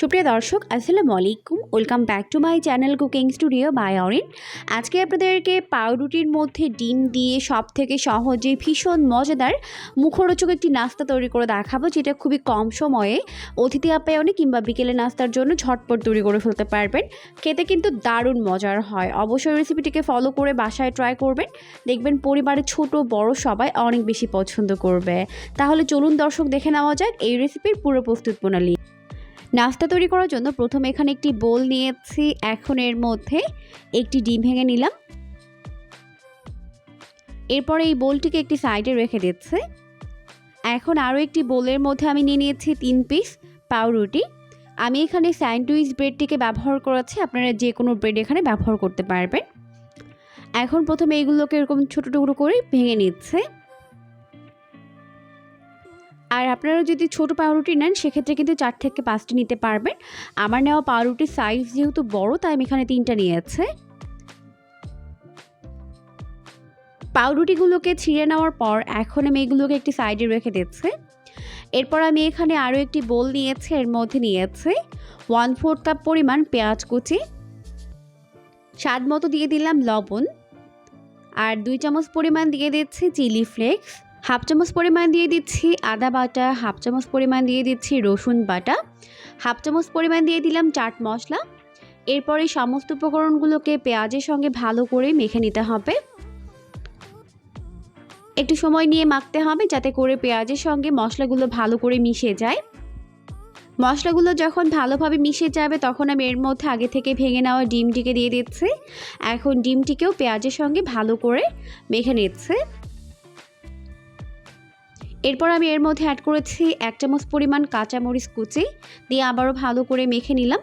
সুপ্রিয় দর্শক, আসসালামু আলাইকুম। Welcome back to my channel cooking studio by Arin আজকে আপনাদেরকে পাউরুটির মধ্যে ডিম দিয়ে সব থেকে সহজে ভীষণ মজাদার মুখরোচক একটি নাস্তা তৈরি করে দেখাবো, যেটা খুবই কম সময়ে অতিথি আপ্যায়নে কিংবা বিকেলে নাস্তার জন্য ঝটপট তৈরি করে ফেলতে পারবেন। খেতে কিন্তু দারুণ মজার হয়। অবশ্যই রেসিপিটিকে ফলো করে বাসায় ট্রাই করবেন। দেখবেন পরিবারের ছোট, বড় সবাই অনেক বেশি পছন্দ করবে। তাহলে চলুন দর্শক, দেখে নেওয়া যাক এই রেসিপির পুরো প্রস্তুত প্রণালী। নাস্তা তৈরি করার জন্য প্রথমে এখানে একটি বোল নিয়েছি। এখন এর মধ্যে একটি ডিম ভেঙে নিলাম। এরপরে এই বোলটিকে একটি সাইডে রেখে দিচ্ছে। এখন আরও একটি বোলের মধ্যে আমি নিয়ে নিয়েছি তিন পিস পাউরুটি। আমি এখানে স্যান্ডউইচ ব্রেডটিকে ব্যবহার করেছি। আপনারা যে কোনো ব্রেড এখানে ব্যবহার করতে পারবেন। এখন প্রথমে এইগুলোকে এরকম ছোটো টুকরো করে ভেঙে নিচ্ছে। আর আপনারা যদি ছোট পাউরুটি নেন, সেক্ষেত্রে কিন্তু চার থেকে পাঁচটি নিতে পারবেন। আমার নেওয়া পাউরুটির সাইজ যেহেতু বড়, তাই আমি এখানে তিনটা নিয়েছে পাউরুটিগুলোকে ছিঁড়ে নেওয়ার পর এখন আমি এগুলোকে একটি সাইডে রেখে দিচ্ছি। এরপর আমি এখানে আরও একটি বোল নিয়েছি, এর মধ্যে নিয়েছি ওয়ান ফোর্থ কাপ পরিমাণ পেঁয়াজ কুচি। স্বাদ মতো দিয়ে দিলাম লবণ। আর দুই চামচ পরিমাণ দিয়ে দিচ্ছি চিলি ফ্লেক্স হাফ চামচ পরিমাণ দিয়ে দিচ্ছি আদা বাটা, হাফ চামচ পরিমাণ দিয়ে দিচ্ছি রসুন বাটা, হাফ চামচ পরিমাণ দিয়ে দিলাম চাট মশলা। এরপরে সমস্ত উপকরণগুলোকে পেঁয়াজের সঙ্গে ভালো করে মেখে নিতে হবে। একটু সময় নিয়ে মাখতে হবে যাতে করে পেঁয়াজের সঙ্গে মশলাগুলো ভালো করে মিশে যায়। মশলাগুলো যখন ভালোভাবে মিশে যাবে তখন আমি এর মধ্যে আগে থেকে ভেঙে নেওয়া ডিমটিকে দিয়ে দিচ্ছি। এখন ডিমটিকেও পেঁয়াজের সঙ্গে ভালো করে মেখে নিচ্ছে। এরপর আমি এর মধ্যে অ্যাড করেছি এক চামচ পরিমাণ কাঁচামরিচ কুচি, দিয়ে আবারও ভালো করে মেখে নিলাম।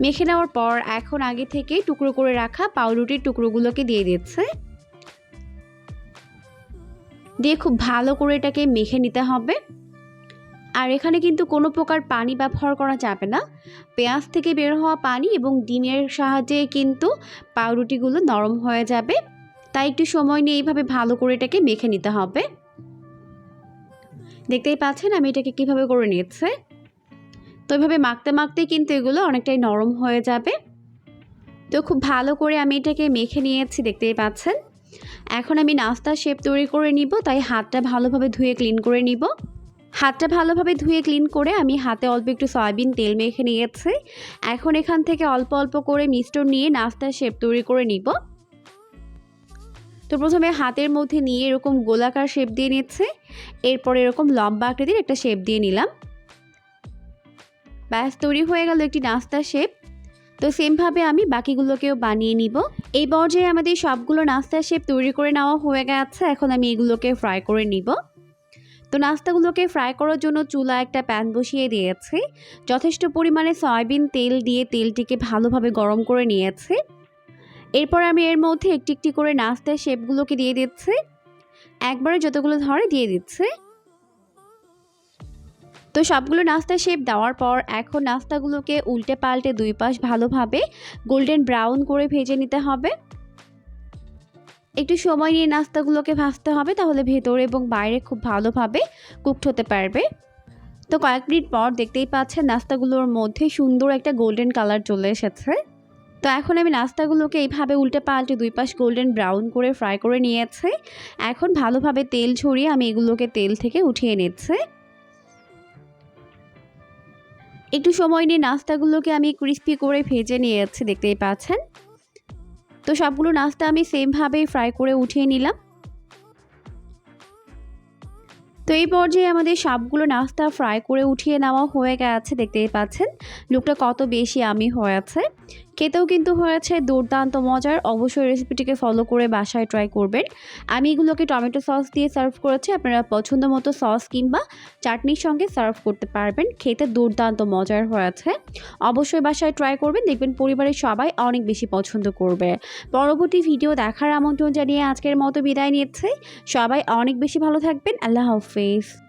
মেখে নেওয়ার পর এখন আগে থেকে টুকরো করে রাখা পাউরুটির টুকরোগুলোকে দিয়ে দিচ্ছে। দিয়ে খুব ভালো করে এটাকে মেখে নিতে হবে। আর এখানে কিন্তু কোনো প্রকার পানি ব্যবহার করা যাবে না। পেঁয়াজ থেকে বের হওয়া পানি এবং ডিমের সাহায্যে কিন্তু পাউরুটিগুলো নরম হয়ে যাবে। তাই একটু সময় নিয়ে এইভাবে ভালো করে এটাকে মেখে নিতে হবে। দেখতেই পাচ্ছেন আমি এটাকে কীভাবে করে নিচ্ছে তো এভাবে মাখতে মাখতেই কিন্তু এগুলো অনেকটাই নরম হয়ে যাবে। তো খুব ভালো করে আমি এটাকে মেখে নিয়েছি, দেখতেই পাচ্ছেন। এখন আমি নাস্তা শেপ তৈরি করে নিব, তাই হাতটা ভালোভাবে ধুয়ে ক্লিন করে নিব। হাতটা ভালোভাবে ধুয়ে ক্লিন করে আমি হাতে অল্প একটু সয়াবিন তেল মেখে নিয়েছি। এখন এখান থেকে অল্প অল্প করে মিষ্টর নিয়ে নাস্তা শেপ তৈরি করে নিব। তো প্রথমে হাতের মধ্যে নিয়ে এরকম গোলাকার শেপ দিয়ে নিচ্ছে। এরপর এরকম লম্বা আকৃতির একটা শেপ দিয়ে নিলাম। ব্যাস, তৈরি হয়ে গেল একটি নাস্তা শেপ তো সেমভাবে আমি বাকিগুলোকেও বানিয়ে নিব। এই পর্যায়ে আমাদের সবগুলো নাস্তার শেপ তৈরি করে নেওয়া হয়ে গেছে। এখন আমি এগুলোকে ফ্রাই করে নিব। তো নাস্তাগুলোকে ফ্রাই করার জন্য চুলা একটা প্যান বসিয়ে দিয়েছি। যথেষ্ট পরিমাণে সয়াবিন তেল দিয়ে তেলটিকে ভালোভাবে গরম করে নিয়েছি। এরপর আমি এর মধ্যে একটি একটি করে নাস্তার শেপগুলোকে দিয়ে দিচ্ছি। একবারে যতগুলো ধরে দিয়ে দিচ্ছে। তো সবগুলো নাস্তার শেপ দেওয়ার পর এখন নাস্তাগুলোকে উল্টে পাল্টে দুই পাশ ভালোভাবে গোল্ডেন ব্রাউন করে ভেজে নিতে হবে। একটু সময় নিয়ে নাস্তাগুলোকে ভাজতে হবে, তাহলে ভেতরে এবং বাইরে খুব ভালোভাবে কুকড হতে পারবে। তো কয়েক মিনিট পর দেখতেই পাচ্ছেন নাস্তাগুলোর মধ্যে সুন্দর একটা গোল্ডেন কালার চলে এসেছে। তো এখন আমি নাস্তাগুলোকে এইভাবে উল্টে পাল্টে দুই পাশ গোল্ডেন ব্রাউন করে ফ্রাই করে নিয়েছে। এখন ভালোভাবে তেল ছড়িয়ে আমি এগুলোকে তেল থেকে উঠিয়ে নিচ্ছে। একটু সময় নিয়ে নাস্তাগুলোকে আমি ক্রিস্পি করে ভেজে নিয়েছি, দেখতেই পাচ্ছেন। তো সবগুলো নাস্তা আমি সেমভাবেই ফ্রাই করে উঠিয়ে নিলাম। তো এই পর্যায়ে আমাদের সবগুলো নাস্তা ফ্রাই করে উঠিয়ে নেওয়া হয়ে গেছে, দেখতেই পাচ্ছেন। লুকটা কত বেশি আমি হয়েছে। খেতেও কিন্তু হয়েছে দুর্দান্ত মজার। অবশ্যই রেসিপিটিকে ফলো করে বাসায় ট্রাই করবেন। আমি এগুলোকে টমেটো সস দিয়ে সার্ভ করেছি। আপনারা পছন্দ মতো সস কিংবা চাটনির সঙ্গে সার্ভ করতে পারবেন। খেতে দুর্দান্ত মজার হয়েছে। অবশ্যই বাসায় ট্রাই করবেন। দেখবেন পরিবারের সবাই অনেক বেশি পছন্দ করবে। পরবর্তী ভিডিও দেখার আমন্ত্রণ জানিয়ে আজকের মতো বিদায় নিচ্ছে। সবাই অনেক বেশি ভালো থাকবেন। আল্লাহ হাফিজ।